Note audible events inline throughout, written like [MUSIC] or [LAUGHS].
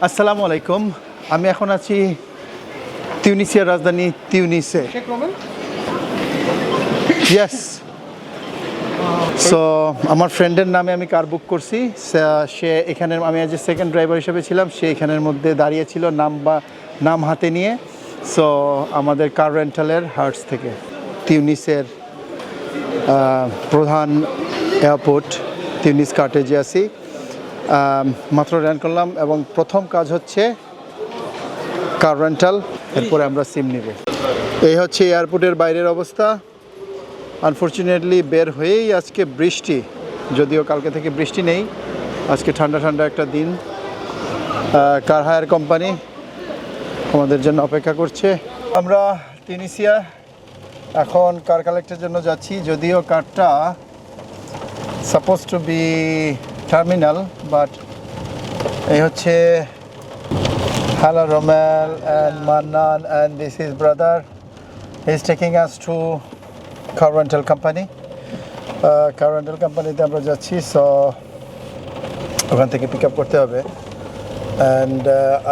আসসালামু আলাইকুম। আমি এখন আছি তিউনিসিয়ার রাজধানী তিউনিসে। ইয়েস সো আমার ফ্রেন্ডের নামে আমি কার বুক করছি। সে- সে এখানে আমি আজ সেকেন্ড ড্রাইভার হিসেবে ছিলাম। সে এখানের মধ্যে দাঁড়িয়ে ছিল নাম বা নাম হাতে নিয়ে। সো আমাদের কার রেন্টালের হার্টস থেকে তিউনিসের প্রধান এয়ারপোর্ট তিউনিস কার্টেজে আছি। মাত্র র্যান করলাম এবং প্রথম কাজ হচ্ছে কার রেন্টাল এরপরে আমরা সিম নিব। এই হচ্ছে এয়ারপোর্টের বাইরের অবস্থা। আনফর্চুনেটলি বের হয়েই আজকে বৃষ্টি, যদিও কালকে থেকে বৃষ্টি নেই। আজকে ঠান্ডা ঠান্ডা একটা দিন। কার হায়ার কোম্পানি আমাদের জন্য অপেক্ষা করছে। আমরা তিনিসিয়া এখন কার কালেক্টের জন্য যাচ্ছি, যদিও কারটা suppose to be terminal but এই হচ্ছে hello Romel and Mannan and this is brother is taking us to car rental company car rental কোম্পানিতে আমরা যাচ্ছি সো ওখান থেকে পিক আপ করতে হবে। অ্যান্ড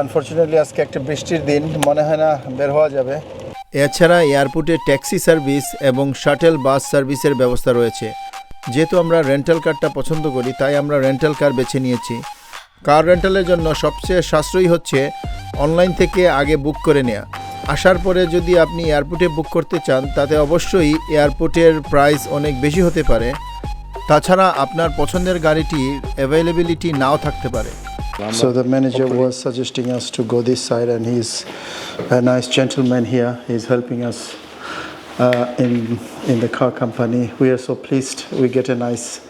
আনফর্চুনেটলি আজকে একটা বৃষ্টির দিন, মনে হয় না বের হওয়া যাবে। এছাড়া এয়ারপোর্টে ট্যাক্সি সার্ভিস এবং শাটেল বাস সার্ভিসের ব্যবস্থা রয়েছে। যেহেতু আমরা রেন্টাল কারটা পছন্দ করি তাই আমরা রেন্টাল কার বেছে নিয়েছি। কার রেন্টালের জন্য সবচেয়ে সাশ্রয়ী হচ্ছে অনলাইন থেকে আগে বুক করে নেওয়া আসার পরে যদি আপনি এয়ারপোর্টে বুক করতে চান তাতে অবশ্যই এয়ারপোর্টের প্রাইস অনেক বেশি হতে পারে। তাছাড়া আপনার পছন্দের গাড়িটির অ্যাভেলেবিলিটি নাও থাকতে পারে। So the manager was suggesting us to go this side, and he's a nice gentleman here. He's helping us uh, in in the car company. We are so pleased. We get a nice,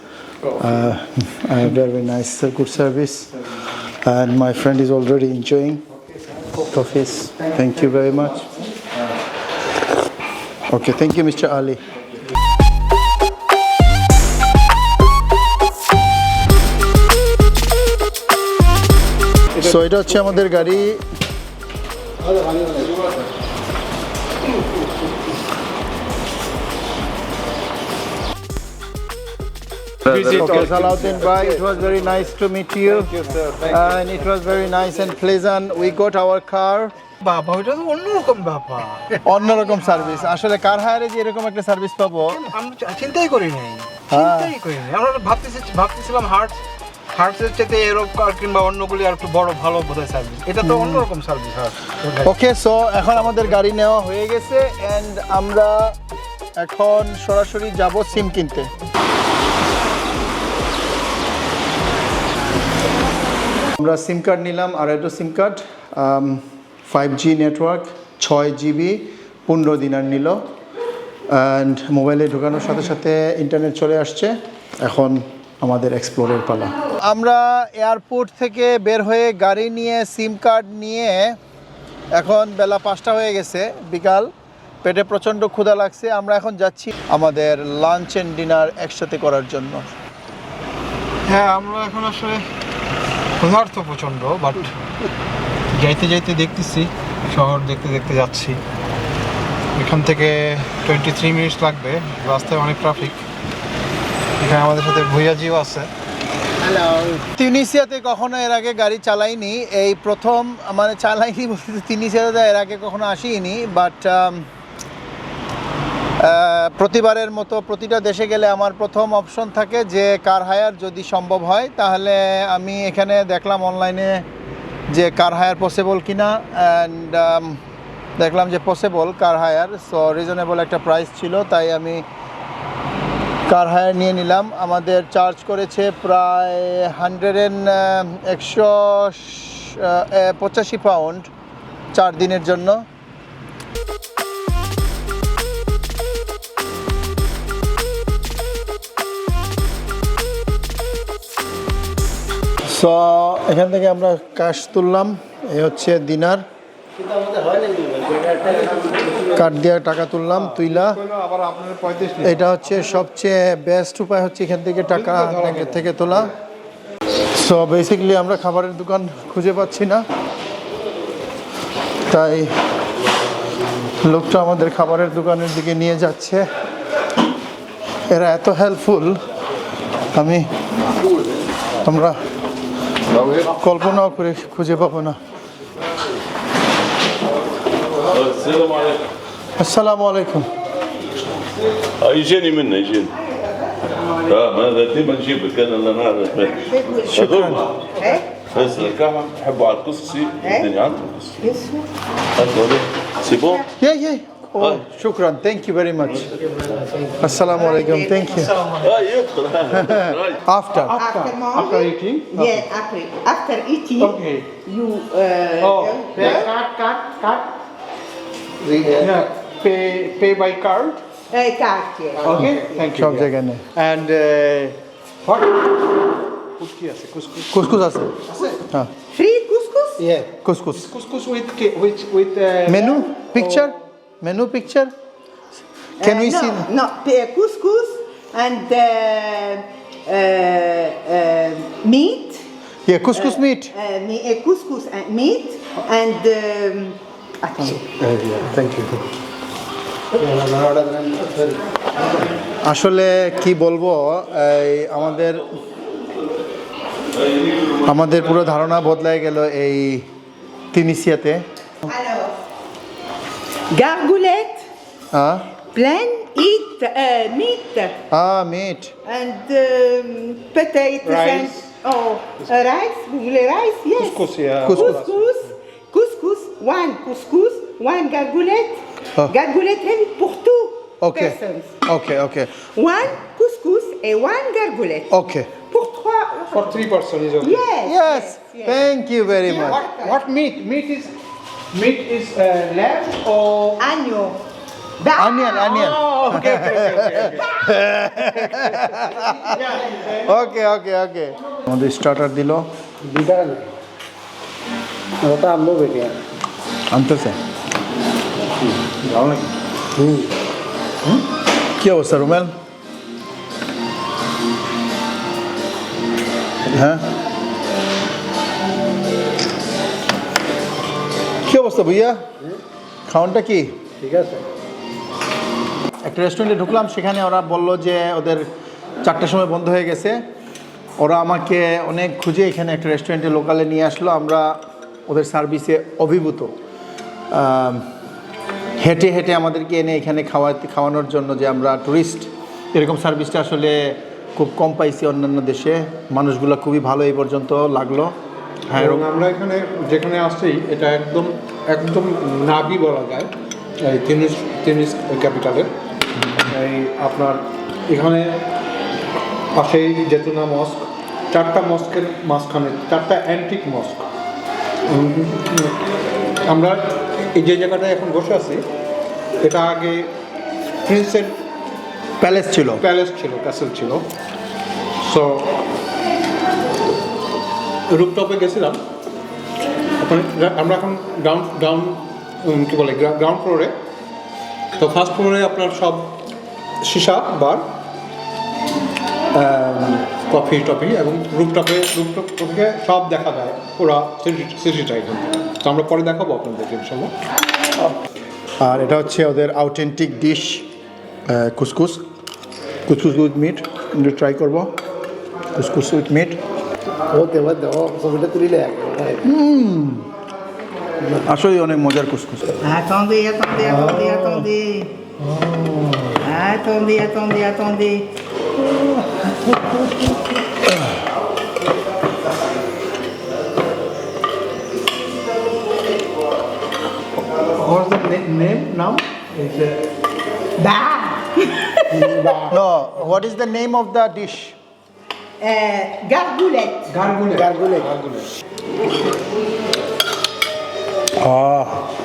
uh, a very nice, uh, good service, and my friend is already enjoying office. Thank you very much. Okay, thank you, Mr. Ali. So এটা হচ্ছে আমাদের গাড়ি Visit Okay, Salahuddin bhai, it was very nice to meet you. Thank you, sir. Thank And it was very nice and pleasant. We got our car. বাবা ওইটা তো অন্যরকম ব্যাপার। অন্যরকম সার্ভিস আসলে কার হায়ারে যে এরকম একটা সার্ভিস পাবো। আমরা চা- চিন্তাই করি নাই। হ্যাঁ। চিন্তাই করি নাই। আমরা ভাবতেছি ভাবতেছিলাম হার্ট হার্টসের চাইতে এরকম কার কিংবা অন্যগুলি আর একটু বড় ভালো বোধহয় সার্ভিস এটা তো অন্যরকম সার্ভিস হার্ট ওকে সো এখন আমাদের গাড়ি নেওয়া হয়ে গেছে অ্যান্ড আমরা এখন সরাসরি যাব সিম কিনতে। আমরা সিম কার্ড নিলাম আর একটা SIM card five G network ছয় জিবি পনেরো দিনার নিল। অ্যান্ড মোবাইলে ঢোকানোর সাথে সাথে ইন্টারনেট চলে আসছে। এখন আমাদের এক্সপ্লোরের পালা। আমরা এয়ারপোর্ট থেকে বের হয়ে গাড়ি নিয়ে সিম কার্ড নিয়ে এখন বেলা পাঁচটা হয়ে গেছে, বিকাল। পেটে প্রচণ্ড ক্ষুধা লাগছে, আমরা এখন যাচ্ছি আমাদের লাঞ্চ অ্যান্ড ডিনার একসাথে করার জন্য। হ্যাঁ আমরা এখন আসলে ক্ষুধার্ত প্রচণ্ড বাট যাইতে যাইতে দেখতেছি শহর দেখতে দেখতে যাচ্ছি। এখান থেকে টোয়েন্টি থ্রি মিনিটস লাগবে রাস্তায় অনেক ট্রাফিক এখানে আমাদের সাথে ভুইয়াজিও আছে। তিউনিসিয়াতে কখনো এর আগে গাড়ি চালাইনি এই প্রথম মানে চালাইনি বলতে তিউনিসিয়াতে এর আগে কখনো আসিনি বাট প্রতিবারের মতো প্রতিটা দেশে গেলে আমার প্রথম অপশন থাকে যে কার হায়ার যদি সম্ভব হয়, তাহলে আমি এখানে দেখলাম অনলাইনে যে কার হায়ার পসিবল কিনা অ্যান্ড দেখলাম যে possible car hire so reasonable একটা প্রাইস ছিল, তাই আমি কার হায়ার নিয়ে নিলাম। আমাদের চার্জ করেছে প্রায় হান্ড্রেড অ্যান্ড একশো পঁচাশি পাউন্ড চার দিনের জন্য। সো এখান থেকে আমরা ক্যাশ তুললাম। এই হচ্ছে দিনার। কার্ড দিয়ে টাকা তুললাম, তুইলা। এটা হচ্ছে সবচেয়ে বেস্ট উপায় হচ্ছে এখান থেকে টাকা ব্যাংকের থেকে তোলা। সো বেসিক্যালি আমরা খাবারের দোকান খুঁজে পাচ্ছি না। তাই লোকটা আমাদের খাবারের দোকানের দিকে নিয়ে যাচ্ছে। এরা এত হেল্পফুল আমি, আমরা কল্পনাও করে খুঁজে পাবো না السلام عليكم আসসালামু আলাইকুম اه يجيني منا يجيني اه ما هذا ديما نجيبك انا اللي نعرف شكراً. بس الكعبة تحبوا على القصصي الدنيا عندكم قصصي هاتوا هذول سي بون Yeah, yeah. Oh, shukran. Thank you very much. Assalamu alaikum. Thank you. [LAUGHS] after. After, after, after eating? Yeah, after, after eating, okay. you. Uh, oh, yeah. Cut, cut, cut. Yeah. Pay, pay by card? Uh, card, yeah. Okay, okay. thank you. Yeah. And uh, what? Kuski আছে কুসকুস কুসকুস আছে আছে হ্যাঁ free with ইয়ে couscous uh, Menu? With with with menu picture can Uh, we no, see No, couscous and uh, uh, uh, meat. Yeah couscous meat Uh, me- uh, couscous and meat and um, attendez. Thank you. আসলে কি বলব এই আমাদের আমাদের পুরো ধারণা বদলায় গেল এই তিনিসিয়াতে Gargoulette. Huh? Ah. Plain eat uh, meat. Ah, meat. And um, potatoes rice. and oh, uh, rice. Vous voulez rice? Yes. Couscous, yeah. Couscous. Couscous. Couscous. One couscous. One gargoulette. Ah. Gargoulette pour tout. Ok. Persons. Ok, ok. One couscous et one gargoulette. Ok. Pour trois. For three persons okay. Yes. Yes. Thank you very much. What meat? Meat is meat is uh, lamb or Agneau. Bah- Onion, onion. Oh, okay, okay, okay, okay. ওকে ওকে ওকে আমাদের starter দিল বিদায় ওটা আনবো বেরিয়ে আনতেছে ভালো নাকি কি অবস্থা রুমেল হ্যাঁ অবস্থা ভাইয়া? খাওয়ানটা কি? ঠিক আছে। একটা রেস্টুরেন্টে ঢুকলাম সেখানে ওরা বলল যে ওদের চারটার সময় বন্ধ হয়ে গেছে। ওরা আমাকে অনেক খুঁজে এখানে একটা রেস্টুরেন্টে লোকালে নিয়ে আসলো। আমরা ওদের সার্ভিসে অভিভূত। হেঁটে হেঁটে আমাদেরকে এনে এখানে খাওয়াতে খাওয়ানোর জন্য যে আমরা টুরিস্ট এরকম সার্ভিসটা আসলে খুব কম পাইছি অন্যান্য দেশে। মানুষগুলো খুবই ভালো এই পর্যন্ত লাগল। হ্যাঁ এবং আমরা এখানে যেখানে আসছি এটা একদম একদম নাবি বলা যায় এই টেনিস টেনিস ক্যাপিটালের এই আপনার এখানে পাশেই জেতুনা মস্ক চারটা মস্কের মাঝখানে চারটা অ্যান্টিক মস্ক। আমরা এই যে জায়গাটায় এখন বসে আছি এটা আগে প্রিন্সের প্যালেস ছিল। প্যালেস ছিল ক্যাসেল ছিল। সো রুপটপে গেছিলাম। আমরা এখন গ্রাউন্ড গ্রাউন্ড কী বলে গ্রাউন্ড ফ্লোরে তো ফার্স্ট ফ্লোরে আপনার সব সীসা, বার কফি টফি এবং রুপটপে রুপটপ থেকে সব দেখা যায় পুরো সিটিটা থেকে। তো আমরা পরে দেখাবো আপনাদের আপনাদেরকে ইনশাল্লাহ আর এটা হচ্ছে ওদের authentic dish couscous couscous with meat try করব। কুসকুস উইথ মিট আসলে অনেক মজার couscous Attendez, attendez, attendez, attendez. Attendez, attendez, attendez. What's the name now? Bah! No what is the name of the dish Euh, gargoulette. গার্গুলে গার্গুলে গার্গুলে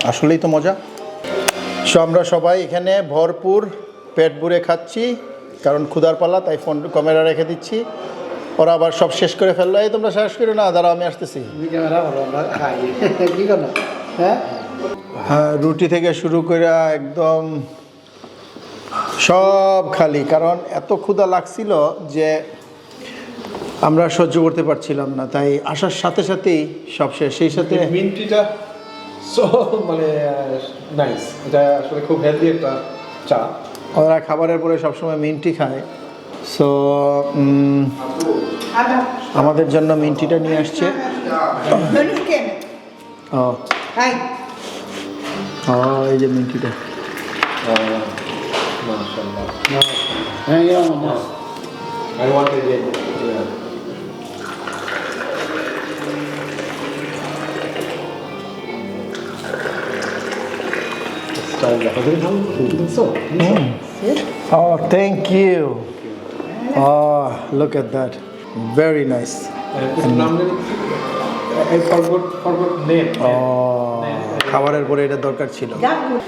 আসলেই তো মজা। So আমরা সবাই এখানে ভরপুর পেট ভরে খাচ্ছি কারণ ক্ষুধার পালা তাই ফোন ক্যামেরা রেখে দিচ্ছি। ওরা আবার সব শেষ করে ফেলল। এই তোমরা শেষ করো না দাঁড়াও আমি আসতেছি। [LAUGHS] হ্যাঁ রুটি থেকে শুরু করে একদম সব খালি কারণ এত ক্ষুধা লাগছিল যে আমরা সহ্য করতে পারছিলাম না তাই আসার সাথে সাথেই সব শেষ। সেই সাথে মিন্টিটা সো মানে নাইস এটা আসলে খুব হেলদি একটা চা। ওরা খাবারের পরে সবসময় মিন্টি খায়। সো আমাদের জন্য মিন্টিটা নিয়ে আসছে. ও Hi. ও এই যে মিন্টিটা। Oh, thank you. Oh, look at that. Very nice. Oh, খাবারের পরে এটা দরকার ছিল That good.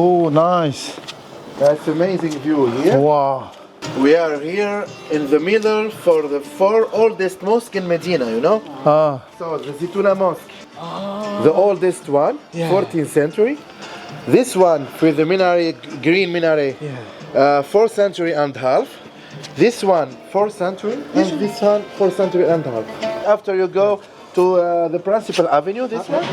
Oh, nice. That's amazing view here. Wow. We are here in the middle for the four oldest mosque in Medina, you know? Ah, So the Zituna Mosque, the oldest one, 14th century. This one with the minaret, green minaret, uh, fourth century and half. This one, fourth century, and this one, fourth century and half. After you go to uh, the principal avenue, this one,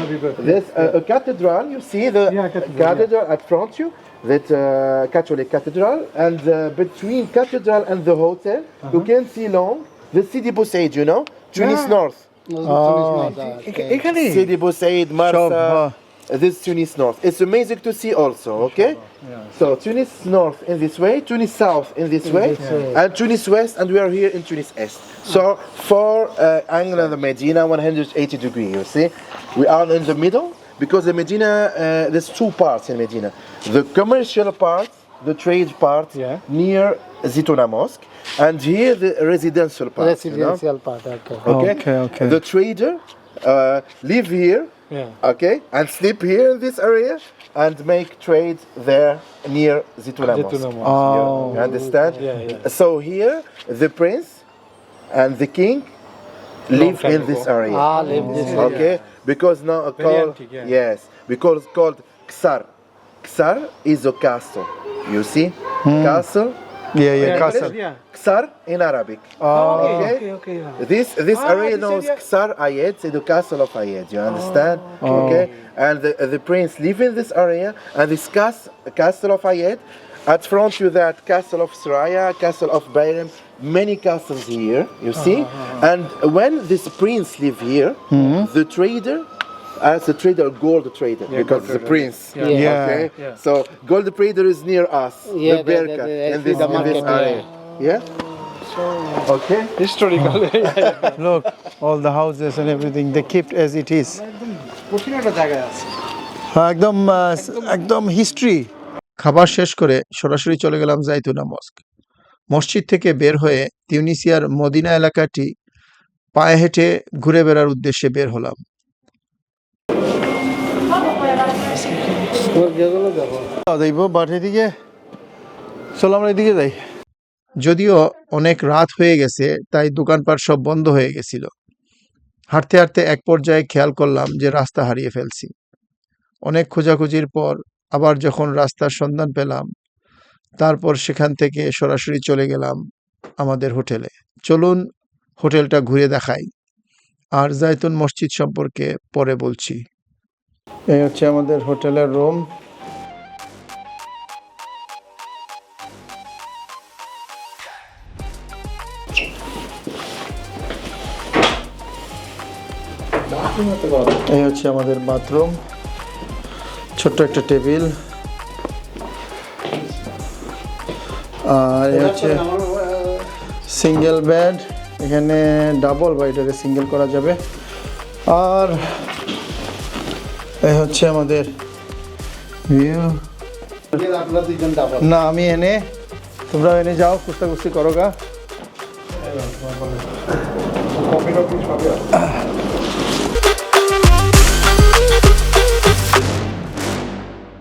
there's a, a cathedral. You see the cathedral, at front you, that uh, Catholic cathedral, and uh, between cathedral and the hotel, you can see long the Sidi Bou Said, you know, Tunis North. এখানে Sidi Bou Said, সব Marsa, হ্যাঁ। this Tunis North. It's amazing to see also, okay? So Tunis North in this way, Tunis South in this way, and Tunis West, and we are here in Tunis East. So for uh, angle of the Medina, 180 degree, you see? We are in the middle because the Medina, uh, there's two parts in Medina. The commercial part, the trade part near Zituna Mosque, and here the residential part. Residential part, okay. Okay, okay. The trader uh, live here, okay, and sleep here in this area and make trade there near Zituna Mosque. Oh. You understand? Yeah, yeah. So here, the prince and the king live in this area. Ah, live this Okay, because now uh, called yes, because called Ksar. Ksar is a castle. You see, castle. Yeah, yeah, in castle. English, Ksar in Arabic. Oh, Okay. okay, yeah. This this area knows Ksar Ayed, c'est the castle of Ayed. You understand? Okay. And the, the prince live in this area, and this cas- castle of Ayed. At front you that castle of Suraya, castle of Bayram, many castles here. You see. And when this prince live here, the trader. As a trader, gold trader, because the prince. Yeah. Okay. So gold trader is near us. the Berka in this, in this area. Yeah. Okay. look, [LAUGHS] all the houses and everything, they kept as it is. একদম আহ, একদম history খাবার শেষ করে সরাসরি চলে গেলাম জাইতুনা মস্ক। মসজিদ থেকে বের হয়ে তিউনিসিয়ার মদিনা এলাকাটি পায়ে হেঁটে ঘুরে বেড়ার উদ্দেশ্যে বের হলাম। এদিকে চলো আমরা এদিকে যাই। যদিও অনেক রাত হয়ে গেছে তাই দোকানপাট সব বন্ধ হয়ে গেছিল। হাঁটতে হাঁটতে এক পর্যায়ে খেয়াল করলাম যে রাস্তা হারিয়ে ফেলছি। অনেক খোঁজাখুঁজির পর আবার যখন রাস্তার সন্ধান পেলাম, তারপর সেখান থেকে সরাসরি চলে গেলাম আমাদের হোটেলে। চলুন হোটেলটা ঘুরে দেখাই। আর জায়তুন মসজিদ সম্পর্কে পরে বলছি। এই হচ্ছে আমাদের হোটেলের রুম। এই হচ্ছে আমাদের বাথরুম। ছোট্ট একটা টেবিল। আর হচ্ছে সিঙ্গেল বেড, এখানে ডাবল বা এটাকে সিঙ্গেল করা যাবে। আর এই হচ্ছে আমাদের ভিউ। না, আমি এনে তোমরা এনে যাও কুস্তা কুস্তি করো গা।